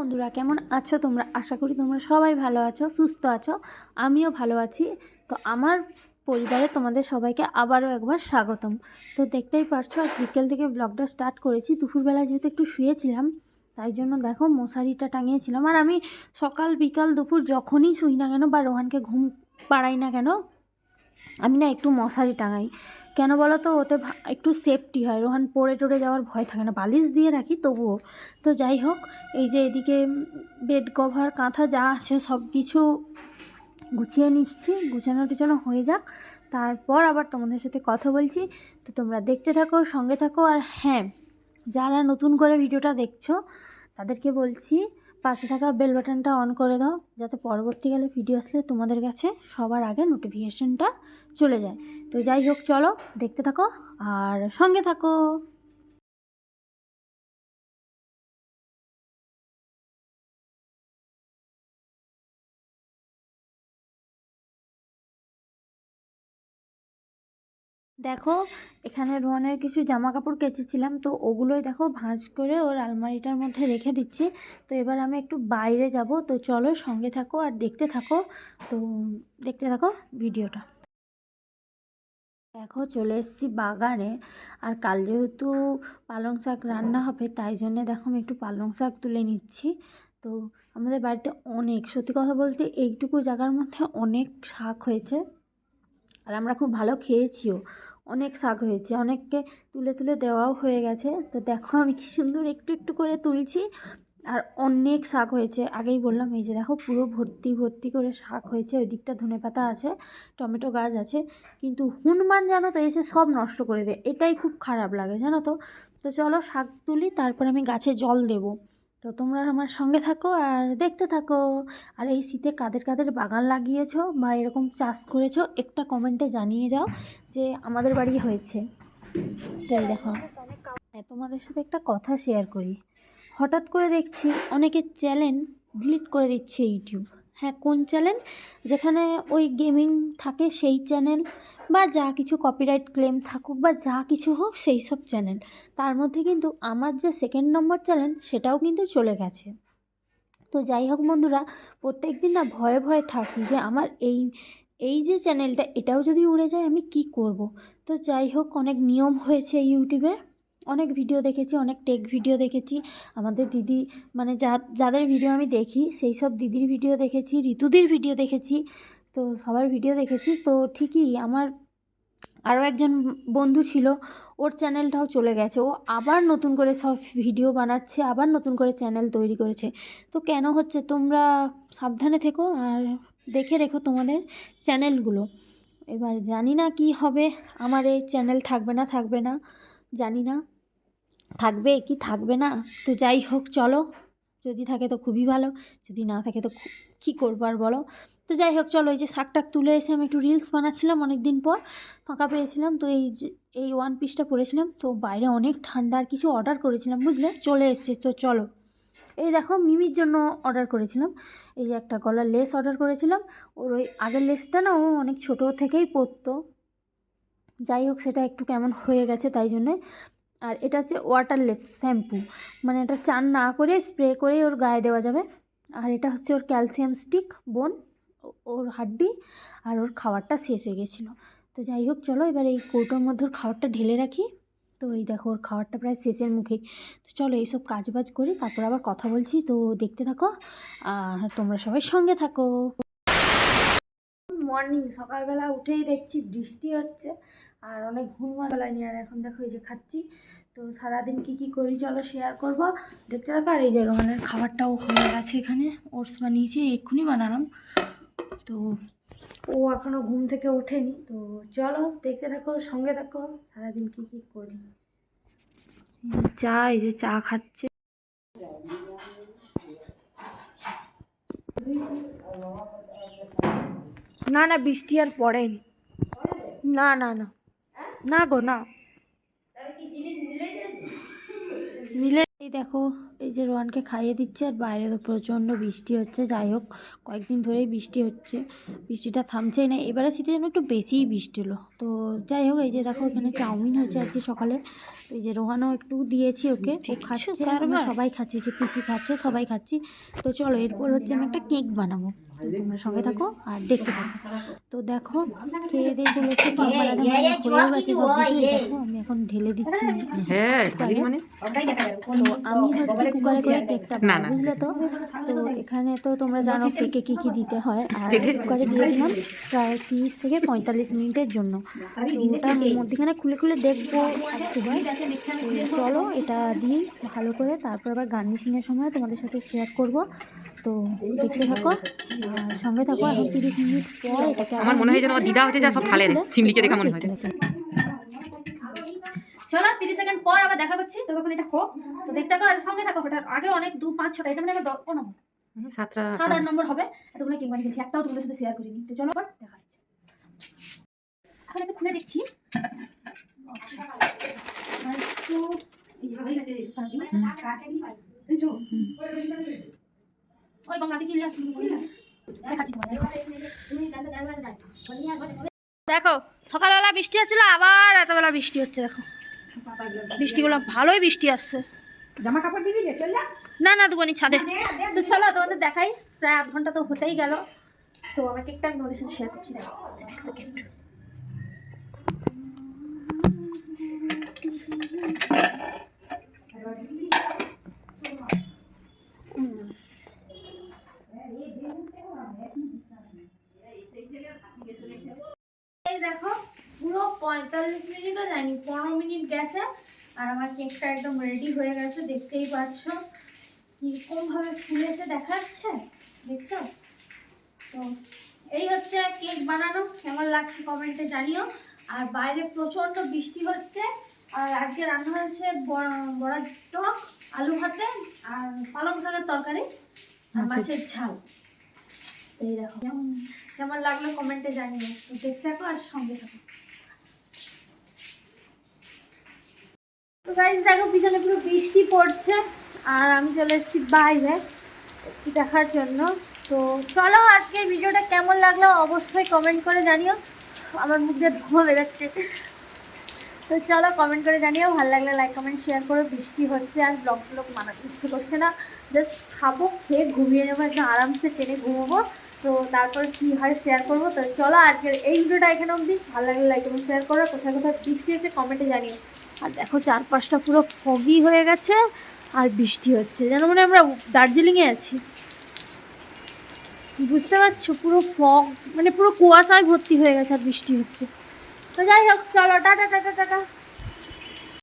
বন্ধুরা, কেমন আছো তোমরা? আশা করি তোমরা সবাই ভালো আছো, সুস্থ আছো, আমিও ভালো আছি। তো আমার পরিবারে তোমাদের সবাইকে আবারও একবার স্বাগতম। তো দেখতেই পারছ, আজ বিকেল থেকে ব্লগটা স্টার্ট করেছি। দুপুরবেলা যেহেতু একটু শুয়েছিলাম, তাই জন্য দেখো মশারিটা টাঙিয়েছিলাম। আর আমি সকাল বিকাল দুপুর যখনই শুই না কেন বা রোহানকে ঘুম পাড়াই না কেন আমি না একটু মশারি টাঙাই। কেন বলো তো ওতে একটু সেফটি হয়। রোহান পড়ে টড়ে যাওয়ার ভয় থাকে না। বালিশ দিয়ে রাখি তবুও। তো যাই হোক, এই যে এদিকে বেড কভার কাঁথা যা আছে সব কিছু গুছিয়ে নিচ্ছি। গুছানো টুছানো হয়ে যাক। তারপর আবার তোমাদের সাথে কথা বলছি। তো তোমরা দেখতে থাকো, সঙ্গে থাকো। আর হ্যাঁ যারা নতুন করে ভিডিওটা দেখছ, তাদেরকে বলছি পাশে থাকা বেল বাটনটা অন করে দাও, যাতে পরবর্তীকালে ভিডিও আসলে তোমাদের কাছে সবার আগে নোটিফিকেশনটা চলে যায়। তো যাই হোক, চলো দেখতে থাকো আর সঙ্গে থাকো। দেখো, এখানে রোহানের কিছু জামা কাপড় কেচেছিলাম, তো ওগুলোই দেখো ভাঁজ করে ওর আলমারিটার মধ্যে রেখে দিচ্ছি। তো এবার আমি একটু বাইরে যাব, তো চলো সঙ্গে থাকো আর দেখতে থাকো। তো দেখতে থাকো ভিডিওটা। দেখো, চলে এসেছি বাগানে, আর কাল যেহেতু পালং শাক রান্না হবে, তাই জন্যে দেখো আমি একটু পালং শাক তুলে নিচ্ছি। তো আমাদের বাড়িতে অনেক, সত্যি কথা বলতে এইটুকু জায়গার মধ্যে অনেক শাক হয়েছে, আর আমরা খুব ভালো খেয়েছিও। অনেক শাক হয়েছে, অনেককে তুলে তুলে দেওয়াও হয়ে গেছে। তো দেখো আমি কি সুন্দর একটু একটু করে তুলছি আর অনেক শাক হয়েছে। আগেই বললাম, এই যে দেখো পুরো ভর্তি ভর্তি করে শাক হয়েছে, ওই দিকটা ধনে পাতা আছে, টমেটো গাছ আছে, কিন্তু হনুমান জানো তো এসে সব নষ্ট করে দেয়, এটাই খুব খারাপ লাগে, জানো তো? তো চলো শাক তুলি, তারপর আমি গাছে জল দেব। তো তোমরা আমার সঙ্গে থাকো আর দেখতে থাকো। আর এই শীতে কাদের কাদের বাগান লাগিয়েছো বা এরকম চাষ করেছ একটা কমেন্টে জানিয়ে যাও যে আমাদের বাড়ি হয়েছে। তাই দেখো হ্যাঁ, তোমাদের সাথে একটা কথা শেয়ার করি। হঠাৎ করে দেখছি অনেকে চ্যানেল ডিলিট করে দিচ্ছে ইউটিউব হ্যাঁ কোন চ্যানেল? যেখানে ওই গেমিং থাকে সেই চ্যানেল বা যা কিছু কপিরাইট ক্লেম থাকুক বা যা কিছু হোক সেই সব চ্যানেল। তার মধ্যে কিন্তু আমার যে সেকেন্ড নম্বর চ্যানেল সেটাও কিন্তু চলে গেছে। তো যাই হোক বন্ধুরা প্রত্যেক দিন না ভয়ে ভয়ে থাকি যে আমার এই এই যে চ্যানেলটা এটাও যদি উড়ে যায় আমি কি করব? তো যাই হোক, অনেক নিয়ম হয়েছে ইউটিউবে। অনেক ভিডিও দেখেছি, অনেক টেক ভিডিও দেখেছি। আমাদের দিদি মানে যা, যাদের ভিডিও আমি দেখি, সেই সব দিদির ভিডিও দেখেছি, ঋতুদির ভিডিও দেখেছি, তো সবার ভিডিও দেখেছি। তো ঠিকই আমার আরও একজন বন্ধু ছিল, ওর চ্যানেলটাও চলে গেছে। ও আবার নতুন করে সব ভিডিও বানাচ্ছে, আবার নতুন করে চ্যানেল তৈরি করেছে। তো কেন হচ্ছে? তোমরা সাবধানে থেকো আর দেখে রেখো তোমাদের চ্যানেলগুলো এবার জানি না কি হবে, আমার এই চ্যানেল থাকবে না থাকবে না। জানি না। থাকবে কি থাকবে না? তো যাই হোক, চলো। যদি থাকে তো খুবই ভালো, যদি না থাকে তো কী করব আর বলো? তো যাই হোক, চলো, এই যে শাক টাক তুলে এসে আমি একটু রিলস বানাচ্ছিলাম অনেক দিন পর, ফাঁকা পেয়েছিলাম। তো এই যে, এই ওয়ান পিসটা পরেছিলাম। তো বাইরে অনেক ঠান্ডা আর কিছু অর্ডার করেছিলাম, বুঝলে? চলে এসছে, তো চলো। এই দেখো, মিমির জন্য অর্ডার করেছিলাম। এই যে একটা গলার লেস অর্ডার করেছিলাম। ওর ওই আগের লেসটা না, ও অনেক ছোটো থেকেই পরতো। যাই হোক, সেটা একটু কেমন হয়ে গেছে তাই জন্যে। আর এটা হচ্ছে ওয়াটারলেস শ্যাম্পু মানে এটা চান না করে স্প্রে করেই ওর গায়ে দেওয়া যাবে। আর এটা হচ্ছে ওর ক্যালসিয়াম স্টিক বোন ওর হাড্ডি আর ওর খাবারটা শেষ হয়ে গেছিল। তো যাই হোক, চলো এবার এই কৌটোর মধ্যে ওর খাবারটা ঢেলে রাখি। তো এই দেখো, ওর খাবারটা প্রায় শেষের মুখেই তো চলো এইসব কাজ বাজ করি, তারপর আবার কথা বলছি। তো দেখতে থাকো, আর তোমরা সবাই সঙ্গে থাকো। মর্নিং সকালবেলা উঠেই দেখছি বৃষ্টি হচ্ছে। আর অনেক ঘুম বেলায় আর এখন দেখো এই যে খাচ্ছি। তো সারাদিন কি কি করি চলো শেয়ার করব। দেখতে থাকো, আর এই যে রোহানের খাবারটাও হয়ে গেছে এখানে। ওটস বানিয়েছি, এক্ষুনি বানালাম। তো ও এখনও ঘুম থেকে ওঠেনি। তো চলো দেখতে থাকো, সঙ্গে থাকো, সারাদিন কি কি করি। চা এই যে চা খাচ্ছে। না না, বৃষ্টি আর পড়েনি। না না না। না গো না। মিলে এই দেখো এই যে রোহানকে খাইয়ে দিচ্ছে আর বাইরে তো প্রচণ্ড বৃষ্টি হচ্ছে। যাই হোক কয়েকদিন ধরেই বৃষ্টি হচ্ছে। বৃষ্টিটা থামছেই না। এবারে শীতের জন্য একটু বেশিই বৃষ্টি হলো। তো যাই হোক এই যে দেখো এখানে চাউমিন হয়েছে আজকে সকালে। তো এই যে রোহানও একটু দিয়েছি ওকে। ও খাচ্ছে আমরা সবাই খাচ্ছি যে পিসি খাচ্ছে সবাই খাচ্ছি। তো চলো এরপর হচ্ছে আমি একটা কেক বানাবো। তোমরা সঙ্গে থাকো আর দেখতে থাকো। তো দেখো খেয়ে দিয়ে চলে এসে কেক মানে হয়েও গেছে দেখো আমি এখন ঢেলে দিচ্ছি। হ্যাঁ মানে? তো আমি হচ্ছে কুকারে করে কেকটা। বুঝলে তো? তো এখানে তো তোমরা জানো কেকে কী কী দিতে হয়। আর কুকারে দিয়েছিলাম প্রায় তিরিশ থেকে পঁয়তাল্লিশ মিনিটের জন্য। তো মধ্যেখানে খুলে খুলে দেখব একটুবার চলো এটা দিই ভালো করে তারপর আবার গার্নিশিংয়ের সময় তোমাদের সাথে শেয়ার করব। তো দেখতে থাকো আর সঙ্গে থাকো এখন তিরিশ মিনিট পর এটাকে আমার মনে হয় যেন আমার দিদা হচ্ছে যা সব ফালের সিমলিকে দেখা মনে হয়। চলো তিরিশ সেকেন্ড পর আবার দেখা করছি। তো তখন এটা হোক। তো দেখতে থাকো আর সঙ্গে থাকো হঠাৎ আগে অনেক দু পাঁচ ছটা এটা মানে আমার কোন নম্বর। সাতটা সাত আট নম্বর হবে। এতগুলো কেক বানিয়ে ফেলছি একটাও তোমাদের সাথে শেয়ার করিনি। তো চলো আবার দেখা হচ্ছে। এখন একটু খুলে দেখছি। আচ্ছা। যে কাজু। ওই বাংলাতে কি আসুন দেখো সকালবেলা বৃষ্টি হচ্ছিল আবার এতবেলা বৃষ্টি হচ্ছে দেখো। বৃষ্টিগুলো ভালোই বৃষ্টি আসছে। জামা কাপড় দিবি না না দুবানি ছাদে। তো চলো তোমাদের দেখাই। প্রায় আধ ঘণ্টা তো হতেই গেল। তো আমার কেকটা আমি তোমাদের সাথে শেয়ার করছি দেখো। এক সেকেন্ড এই দেখো পুরো পঁয়তাল্লিশ মিনিটও যায়নি পনেরো মিনিট গেছে আর আমার কেকটা একদম রেডি হয়ে গেছে দেখতেই পাচ্ছ। কিরকমভাবে ফুলেছে দেখাচ্ছে দেখছ? তো এই হচ্ছে কেক বানানো কেমন লাগছে কমেন্টে জানিও। আর বাইরে প্রচণ্ড বৃষ্টি হচ্ছে আর আজকে রান্না হয়েছে বড়- টক আলু ভাতে আর পালং শাকের তরকারি আর মাছের ঝাল। এই দেখো কেমন কেমন লাগল কমেন্টে জানিও। তো দেখতে থাকো আর সঙ্গে থাকো। তো গাইজ দেখো পিছনে পুরো বৃষ্টি পড়ছে, আর আমি চলে এসেছি বাইরে একটু দেখার জন্য। তো চলো আজকের ভিডিওটা কেমন লাগল অবশ্যই কমেন্ট করে জানিও। আমার মুখ দিয়ে ধোঁয়া বেরোচ্ছে। তো চলো কমেন্ট করে জানিও, ভালো লাগলে লাইক কমেন্ট শেয়ার করো। বৃষ্টি হচ্ছে আর ব্লগ ব্লগ মানাতে ইচ্ছে করছে না। জাস্ট খাব, খেয়ে ঘুমিয়ে যাব, একদম আরামসে ট্রেনে ঘুমোবো। তো তারপর কী হয় শেয়ার করব। তো চলো আজকের এই ভিডিওটা এখানে অবধি। ভালো লাগলে লাইক কমেন্ট শেয়ার করো। কোথায় কোথায় বৃষ্টি হচ্ছে কমেন্টে জানিও। আর দেখো চারপাশটা পুরো ফগি হয়ে গেছে আর বৃষ্টি হচ্ছে। যেন মনে আমরা দার্জিলিংয়ে আছি। বুঝতে পারছ? পুরো ফগ মানে পুরো কুয়াশায় ভর্তি হয়ে গেছে আর বৃষ্টি হচ্ছে। তো যাই হোক, চলো, টাটা টাটা টাটা।